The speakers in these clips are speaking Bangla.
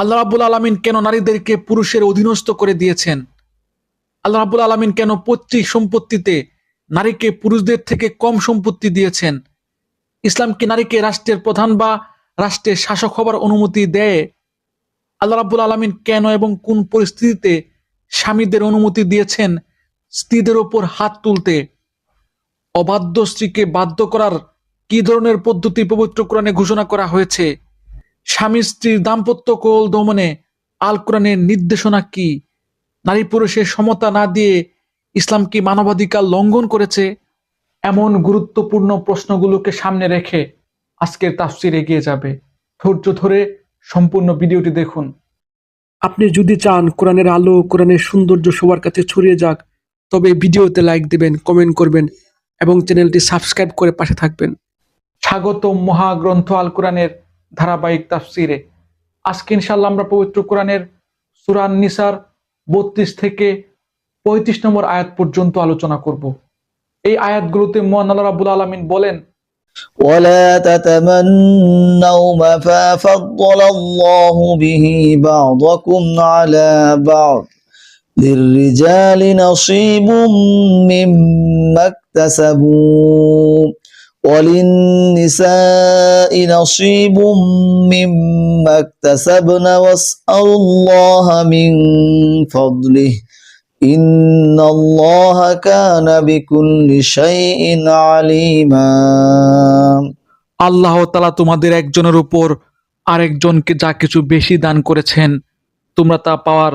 আল্লাহ রাবুল আলমিন কেন নারীদেরকে পুরুষের অধীনস্থ করে দিয়েছেন? আল্লাহ রাবুল আলমিন কেন পৈতৃক সম্পত্তিতে নারীকে পুরুষদের থেকে কম সম্পত্তি দিয়েছেন? ইসলাম কি নারীকে রাষ্ট্রের প্রধান বা রাষ্ট্রের শাসক হবার অনুমতি দেয়? আল্লাহ রাবুল আলমিন কেন এবং কোন পরিস্থিতিতে স্বামীদের অনুমতি দিয়েছেন স্ত্রীদের ওপর হাত তুলতে? অবাধ্য স্ত্রীকে বাধ্য করার কি ধরনের পদ্ধতি পবিত্র কোরআনে ঘোষণা করা হয়েছে? স্বামী স্ত্রীর দাম্পত্য কোল দমনে আল কোরআনের নির্দেশনা কি? নারী পুরুষের সমতা না দিয়ে ইসলাম কি মানবাধিকার লঙ্ঘন করেছে? এমন গুরুত্বপূর্ণ প্রশ্নগুলোকে সামনে রেখে আজকের তাফসির এগিয়ে যাবে। ধৈর্য ধরে সম্পূর্ণ ভিডিওটি দেখুন। আপনি যদি চান কোরআনের আলো, কোরআনের সৌন্দর্য সবার কাছে ছড়িয়ে যাক, তবে ভিডিওতে লাইক দিবেন, কমেন্ট করবেন এবং চ্যানেলটি সাবস্ক্রাইব করে পাশে থাকবেন। স্বাগত মহাগ্রন্থ আল কোরআনের ধারাবাহিক তাফসিরে আজকে ইনশাল্লাহ আমরা পবিত্র কোরআনের সুরান নিসার বত্রিশ থেকে পঁয়ত্রিশ নম্বর আয়াত পর্যন্ত আলোচনা করব এই আয়াতগুলোতে মোহান আল্লাহ রাবুল আলমিন বলেন ولا تتمنوا ما فضل الله به بعضكم على بعض للرجال نصيب مما اكتسبوا وللنساء نصيب مما اكتسبن واسألوا الله من فضله إن الله كان بكل شيء عليما আল্লাহ তালা তোমাদের একজনের উপর আরেকজনকে যা কিছু বেশি দান করেছেন তোমরা তা পাওয়ার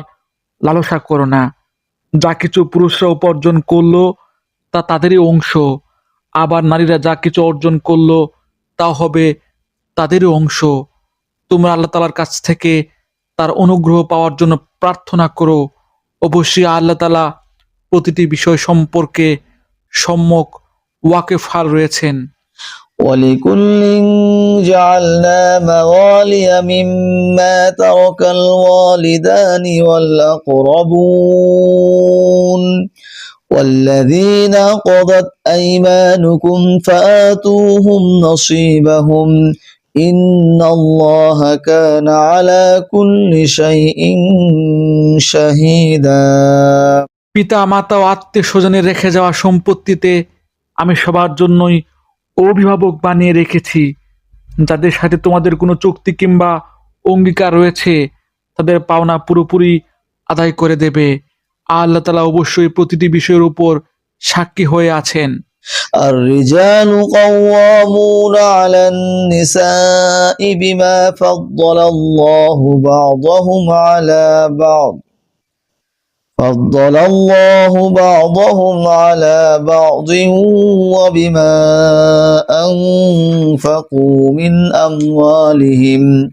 লালসা করো না যা কিছু পুরুষরা উপার্জন করলো তা তাদেরই অংশ আবার নারীরা যা কিছু অর্জন করলো তা হবে তাদেরই অংশ তোমরা আল্লাহ তালার কাছ থেকে তার অনুগ্রহ পাওয়ার জন্য প্রার্থনা করো অবশ্যই আল্লাহ তালা প্রতিটি বিষয় সম্পর্কে সম্যক ওয়াকেফাল রয়েছেন ولكل جعلنا موالي مما ترك الوالدان والأقربون والذين قضت أيمانكم فآتوهم نصيبهم إن الله كان على كل شيء شهيدا পিতা মাতা ও আত্মীয় স্বজনের রেখে যাওয়া সম্পত্তিতে আমি সবার জন্যই অভিভাবক বানিয়ে রেখেছি যাদের সাথে তোমাদের কোনো চুক্তি কিংবা অঙ্গীকার রয়েছে তাদের পাওনা পুরোপুরি আদায় করে দেবে আল্লাহ তালা অবশ্যই প্রতিটি বিষয়ের উপর সাক্ষী হয়ে আছেন الرجال قوامون على النساء بما فضل الله بعضهم على بعض فضل الله بعضهم على بعض وبما أنفقوا من أموالهم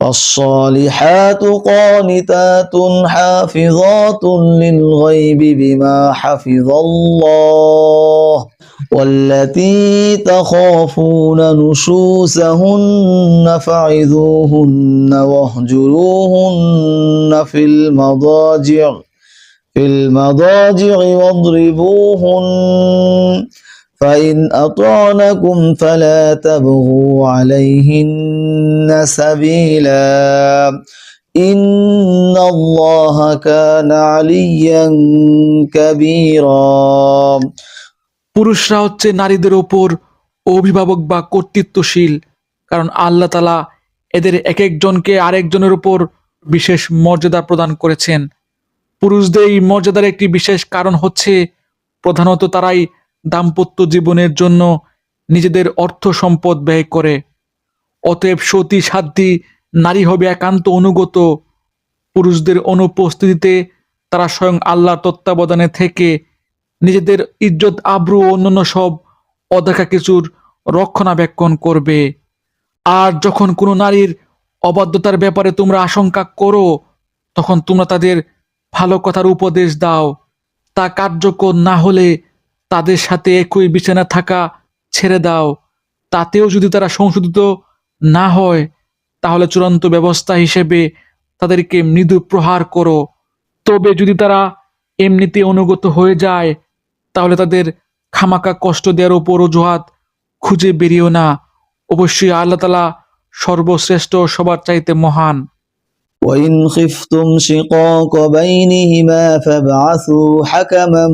فالصالحات قانتات حافظات للغيب بما حفظ الله والتي تخافون نشوزهن فعذوهن واهجروهن في المضاجع في المضاجع واضربوهن فإن أطعنكم فلا تبغوا عليهن سبيلا إن الله كان عليا كبيرا পুরুষরা হচ্ছে নারীদের ওপর অভিভাবক বা কর্তৃত্বশীল কারণ আল্লাহ তালা এদের এক একজনকে আরেকজনের উপর বিশেষ মর্যাদা প্রদান করেছেন পুরুষদের এই মর্যাদার একটি বিশেষ কারণ হচ্ছে প্রধানত তারাই দাম্পত্য জীবনের জন্য নিজেদের অর্থ সম্পদ ব্যয় করে। অতএব সতী সাধ্যী, নারী হবে একান্ত অনুগত। পুরুষদের অনুপস্থিতিতে তারা স্বয়ং আল্লাহর তত্ত্বাবধানে থেকে নিজেদের ইজ্জত, আব্রু ও অন্যান্য সব অদেখা কিছুর রক্ষণাবেক্ষণ করবে। আর যখন কোনো নারীর অবাধ্যতার ব্যাপারে তোমরা আশঙ্কা করো, তখন তোমরা তাদের ভালো কথার উপদেশ দাও। তা কার্যকর না হলে তাদের সাথে একই বিছানা থাকা ছেড়ে দাও। তাতেও যদি তারা সংশোধিত না হয়, তাহলে চূড়ান্ত ব্যবস্থা হিসেবে তাদেরকে মৃদু প্রহার করো। তবে যদি তারা এমনিতে অনুগত হয়ে যায়, তাহলে তাদের খামাকা কষ্ট দেওয়ার ওপর অজুহাত খুঁজে বেরিয়েও না। অবশ্যই আল্লাহ তালা সর্বশ্রেষ্ঠ সবার চাইতে মহান। وإن خفتم شقاق بينهما فابعثوا حكما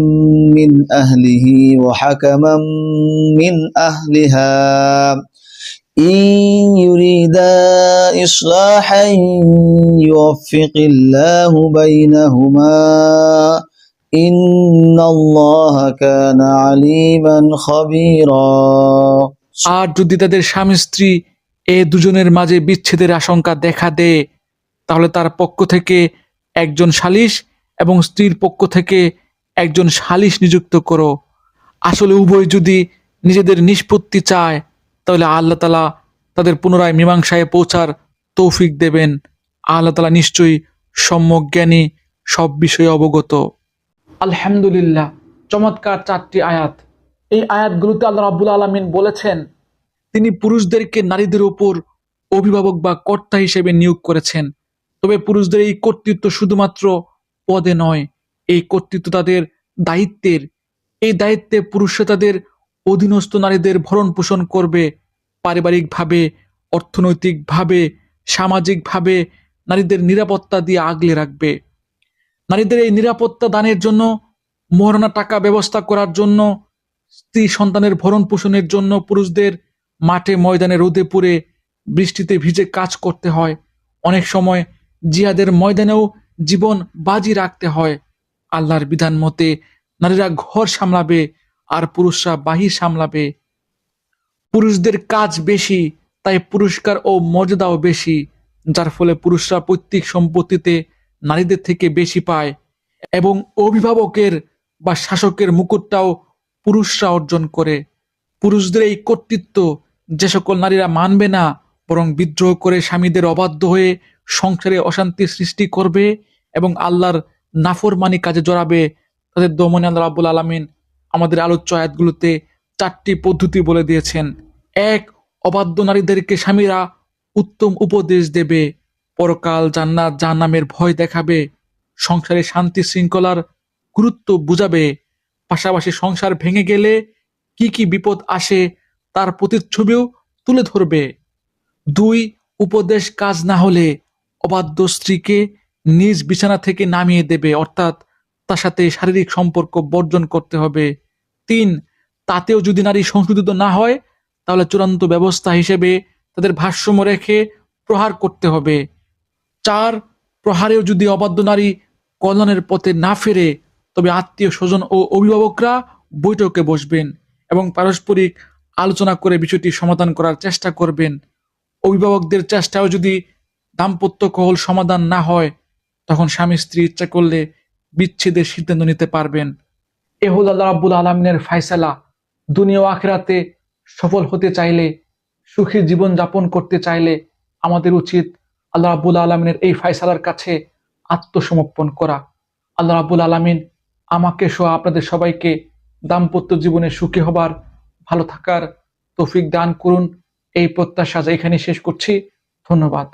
من أهله وحكما من أهلها إن يريدا إصلاحا يوفق الله بينهما إن الله كان عليما خبيرا আর যদি তাদের স্বামী স্ত্রী এ দুজনের মাঝে বিচ্ছেদের আশঙ্কা দেখা দেয় তাহলে তার পক্ষ থেকে একজন সালিশ এবং স্ত্রীর পক্ষ থেকে একজন সালিশ নিযুক্ত করো। আসলে উভয় যদি নিজেদের নিষ্পত্তি চায়, তাহলে আল্লাহ তালা তাদের পুনরায় মীমাংসায় পৌঁছার তৌফিক দেবেন। আল্লাহ তালা নিশ্চয়ই সম্যক জ্ঞানী, সব বিষয়ে অবগত। আলহামদুলিল্লাহ, চমৎকার চারটি আয়াত। এই আয়াতগুলোতে আল্লাহ রাব্বুল আলমিন বলেছেন, তিনি পুরুষদেরকে নারীদের উপর অভিভাবক বা কর্তা হিসেবে নিয়োগ করেছেন। তবে পুরুষদের এই কর্তৃত্ব শুধুমাত্র পদে নয়, এই কর্তৃত্ব তাদের দায়িত্বের। এই দায়িত্বে পুরুষরা তাদের অধীনস্থ নারীদের ভরণ পোষণ করবে। পারিবারিকভাবে, অর্থনৈতিকভাবে, সামাজিকভাবে নারীদের নিরাপত্তা দিয়ে আগলে রাখবে। নারীদের এই নিরাপত্তা দানের জন্য, মহারণা টাকা ব্যবস্থা করার জন্য, স্ত্রী সন্তানের ভরণ পোষণের জন্য পুরুষদের মাঠে ময়দানে রোদে পুড়ে বৃষ্টিতে ভিজে কাজ করতে হয়। অনেক সময় জিহাদের ময়দানেও জীবন বাজি রাখতে হয়। আল্লাহর বিধান মতে নারীরা ঘর সামলাবে আর পুরুষরা বাহির সামলাবে। পুরুষদের কাজ বেশি, তাই পুরস্কার ও মর্যাদাও বেশি, যার ফলে পুরুষরা পৈতৃক সম্পত্তিতে নারীদের থেকে বেশি পায় এবং অভিভাবকের বা শাসকের মুকুটটাও পুরুষরা অর্জন করে। পুরুষদের এই কর্তৃত্ব যে সকল নারীরা মানবে না, বরং বিদ্রোহ করে স্বামীদের অবাধ্য হয়ে সংসারে অশান্তি সৃষ্টি করবে এবং আল্লাহর নাফরমানি কাজে জড়াবে। তাদের দমনে আল্লাহ রাব্বুল আলমিন আমাদের আলোচ্য আয়াতগুলোতে চারটি পদ্ধতি বলে দিয়েছেন। এক, অবাধ্য নারীদেরকে স্বামীরা উত্তম উপদেশ দেবে। পরকাল জান্নাত জাহান্নামের ভয় দেখাবে। সংসারে শান্তি শৃঙ্খলার গুরুত্ব বুঝাবে। পাশাপাশি সংসার ভেঙে গেলে কি কি বিপদ আসে তার প্রতিচ্ছবিও তুলে ধরবে। দুই, উপদেশ কাজ না হলে অবাধ্য স্ত্রীকে নিজ বিছানা থেকে নামিয়ে দেবে, অর্থাৎ তার সাথে শারীরিক সম্পর্ক বর্জন করতে হবে। তিন, তাতেও যদি নারী সংশোধিত না হয়, তাহলে চূড়ান্ত ব্যবস্থা হিসেবে তাদের ভারসাম্য রেখে প্রহার করতে হবে। চার, প্রহারেও যদি অবাধ্য নারী কল্যাণের পথে না ফেরে, তবে আত্মীয় স্বজন ও অভিভাবকরা বৈঠকে বসবেন এবং পারস্পরিক আলোচনা করে বিষয়টি সমাধান করার চেষ্টা করবেন। অভিভাবকদের চেষ্টাও যদি দাম্পত্য কহল সমাধান না হয়, তখন স্বামী স্ত্রী ইচ্ছা করলে বিচ্ছেদের সিদ্ধান্ত নিতে পারবেন। এ হল আল্লাহ রাব্বুল আলমিনের ফায়সালা। দুনিয়া আখেরাতে সফল হতে চাইলে, সুখী জীবন যাপন করতে চাইলে আমাদের উচিত আল্লাহ রাব্বুল আলমিনের এই ফায়সালার কাছে আত্মসমর্পণ করা। আল্লাহ রাব্বুল আলমিন আমাকে সহ আপনাদের সবাইকে দাম্পত্য জীবনে সুখী হবার, ভালো থাকার তৌফিক দান করুন। এই প্রত্যাশা এখানে শেষ করছি। ধন্যবাদ।